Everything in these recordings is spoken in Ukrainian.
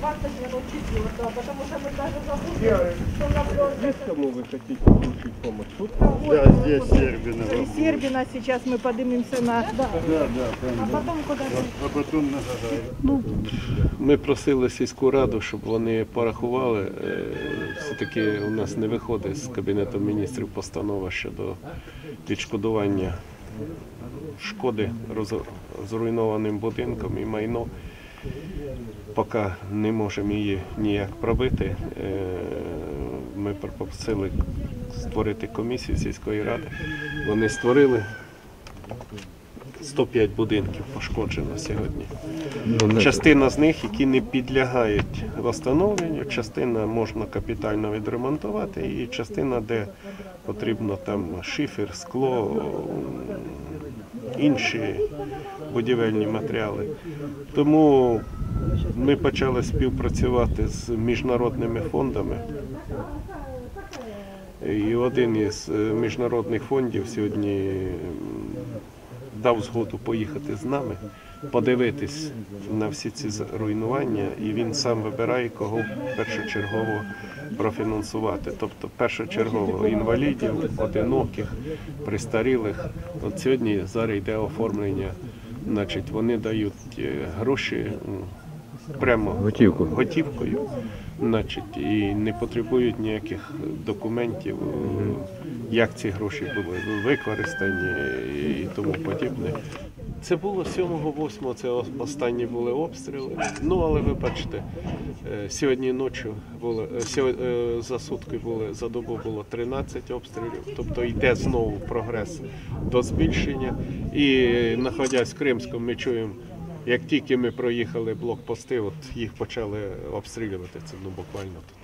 Да, потому что мы даже забыли, что на фронте. Кому вы хотите получить помощь? Тут Да, здесь Сербина. И Сербина сейчас мы поднимемся на... Да. Да, да, А там. потом куда-то... А потом на Гагарі. Ми просили сільську раду, щоб вони порахували. Е, Все-таки у нас не виходить з Кабінету міністрів постанова щодо відшкодування шкоди роз- зруйнованим будинком і майно. Поки не можемо її ніяк пробити. Е, Ми попросили створити комісію сільської ради. Вони створили 105 будинків пошкоджено сьогодні. Частина з них, які не підлягають встановленню, частина можна капітально відремонтувати, і частина, де потрібно там шифер, скло, інші будівельні матеріали. Тому ми почали співпрацювати з міжнародними фондами. І один із е, міжнародних фондів сьогодні дав згоду поїхати з нами, подивитись на всі ці руйнування, і він сам вибирає, кого першочергово профінансувати. Тобто першочергово інвалідів, одиноких, пристарілих. От сьогодні зараз йде оформлення. Значить, вони дають е, гроші прямо Готівку. готівкою, значить, і не потребують ніяких документів, як ці гроші були використані і тому подібне. Це було 7-8, це останні були обстріли. Ну, але ви бачите, е, сьогодні ночі було, е, е, за сутки були, за добу було 13 обстрілів, тобто йде знову прогрес до збільшення. І знаходясь в Кримському, ми чуємо, як тільки ми проїхали блокпости, от їх почали обстрілювати. Це ну, буквально тут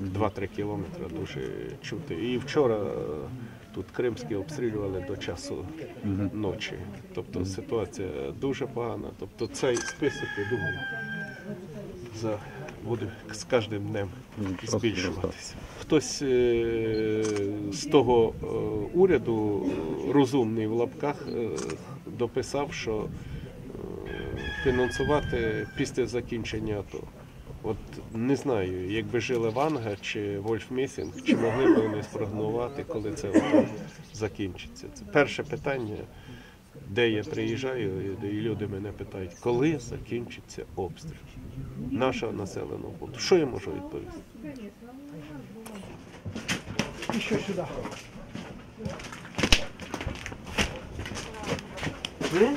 2-3 кілометри дуже чути. І вчора е, тут Кримські обстрілювали до часу ночі. Тобто ситуація дуже погана. Тобто цей список, я думаю, за, буде з кожним днем збільшуватися. Хтось е, з того е, уряду розумний в лапках дописав, що фінансувати після закінчення АТО. От не знаю, якби жили Ванга чи Вольф Місінг, чи могли б вони спрогнозувати, коли це АТО закінчиться. Це перше питання, де я приїжджаю, і- і люди мене питають, коли закінчиться обстріл нашого населеного пункту. Що я можу відповісти? Еще сюда. Ну,